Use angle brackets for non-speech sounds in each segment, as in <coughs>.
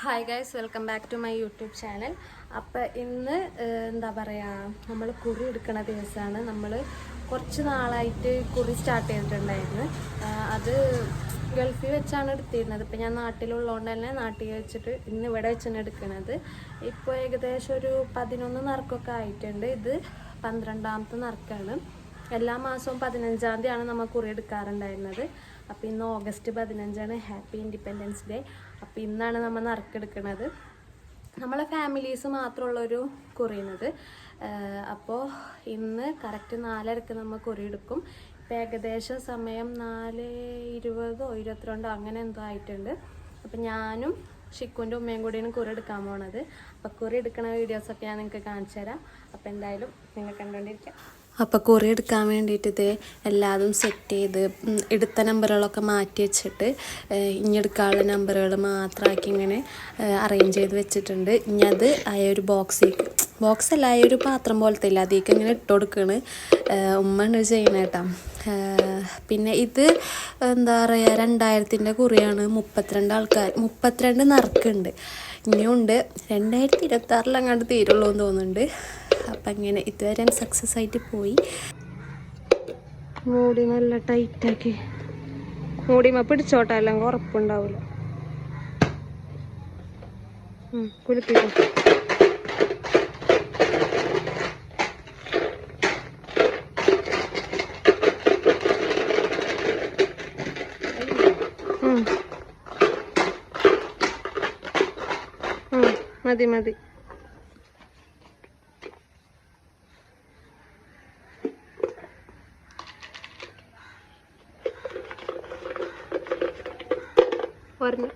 Hi guys welcome back to my YouTube channel അപ്പം ഇന്ന് എന്താ പറയുക നമ്മൾ കുറി എടുക്കുന്ന ദിവസമാണ് നമ്മൾ കുറച്ച് നാളായിട്ട് കുറി സ്റ്റാർട്ട് ചെയ്തിട്ടുണ്ടായിരുന്നു. അത് ഗൾഫിൽ വെച്ചാണ് എടുത്തിരുന്നത്. ഇപ്പം ഞാൻ നാട്ടിലുള്ളതുകൊണ്ട് തന്നെ നാട്ടിൽ വെച്ചിട്ട് ഇന്ന് ഇവിടെ വെച്ചാണ് എടുക്കുന്നത് ഇപ്പോൾ ഏകദേശം ഒരു പതിനൊന്ന് നറുക്കൊക്കെ ആയിട്ടുണ്ട്. ഇത് പന്ത്രണ്ടാമത്തെ നറുക്കാണ്. എല്ലാ മാസവും പതിനഞ്ചാം തീയതിയാണ് നമ്മൾ കുറി എടുക്കാറുണ്ടായിരുന്നത്. അപ്പോൾ ഇന്ന് ഓഗസ്റ്റ് പതിനഞ്ചാണ് ഹാപ്പി ഇൻഡിപെൻഡൻസ് ഡേ അപ്പോൾ ഇന്നാണ് നമ്മൾ നറുക്കെടുക്കുന്നത് നമ്മളെ ഫാമിലീസ് മാത്രമുള്ളൊരു കുറിയുന്നത് അപ്പോൾ ഇന്ന് കറക്റ്റ് നാലരക്ക് നമ്മൾ കുറി എടുക്കും. ഇപ്പം ഏകദേശം സമയം നാല് ഇരുപതോ ഇരുപത്തിരണ്ടോ അങ്ങനെ എന്തോ ആയിട്ടുണ്ട്. അപ്പം ഞാനും ഷിക്കുന്റെ ഉമ്മയും കൂടിയാണ് കുറി എടുക്കാൻ പോണത്. അപ്പോൾ കുറി എടുക്കുന്ന വീഡിയോസൊക്കെ ഞാൻ നിങ്ങൾക്ക് കാണിച്ചു തരാം. അപ്പോൾ എന്തായാലും നിങ്ങൾ കണ്ടുകൊണ്ടിരിക്കാം അപ്പോൾ കുറി എടുക്കാൻ വേണ്ടിയിട്ട് ഇത് എല്ലാതും സെറ്റ് ചെയ്ത് എടുത്ത നമ്പറുകളൊക്കെ മാറ്റി വെച്ചിട്ട് ഇനി എടുക്കാനുള്ള നമ്പറുകൾ മാത്രമാക്കി ഇങ്ങനെ അറേഞ്ച് ചെയ്ത് വെച്ചിട്ടുണ്ട്. ഇനി അത് ആയ ഒരു ബോക്സിലേക്ക് ബോക്സ് അല്ല ആയ ഒരു പാത്രം പോലത്തെ ഇല്ല? അതിലേക്ക് ഇങ്ങനെ ഇട്ട് കൊടുക്കുകയാണ് ഉമ്മ ചെയ്യണേട്ടാ പിന്നെ ഇത് എന്താ പറയുക രണ്ടായിരത്തിന്റെ കുറിയാണ് മുപ്പത്തിരണ്ട് ആൾക്കാർ മുപ്പത്തിരണ്ട് നറുക്കുണ്ട്. ഇനിയുണ്ട് രണ്ടായിരത്തി ഇരുപത്തി അങ്ങോട്ട് തീരുള്ളൂ എന്ന് തോന്നുന്നുണ്ട്. അപ്പം അങ്ങനെ ഇതുവരെ സക്സസ് ആയിട്ട് പോയി. മൂടി നല്ല ടൈറ്റാക്കി മൂടിമ പിടിച്ചോട്ടെ അല്ലെങ്കിൽ ഉറപ്പുണ്ടാവില്ല. ഉം, മതി മതി. പറഞ്ഞു.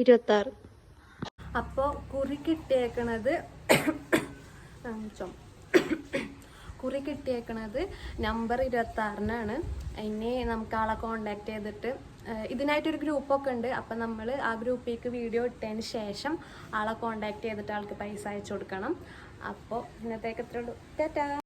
ഇരുപത്താറ്. അപ്പോൾ കുറി കിട്ടിയേക്കണത് <coughs> <coughs> കുറി കിട്ടിയേക്കണത് നമ്പർ ഇരുപത്തി ആറിനാണ് ഇനി നമുക്ക് ആളെ കോണ്ടാക്ട് ചെയ്തിട്ട് ഇതിനായിട്ടൊരു ഗ്രൂപ്പൊക്കെ ഉണ്ട്. അപ്പം നമ്മൾ ആ ഗ്രൂപ്പിലേക്ക് വീഡിയോ ഇട്ടതിന് ശേഷം ആളെ കോണ്ടാക്ട് ചെയ്തിട്ട് ആൾക്ക് പൈസ അയച്ചു കൊടുക്കണം. അപ്പോൾ ഇന്നത്തേക്ക് എത്ര ഉള്ളൂ. ടാറ്റാ.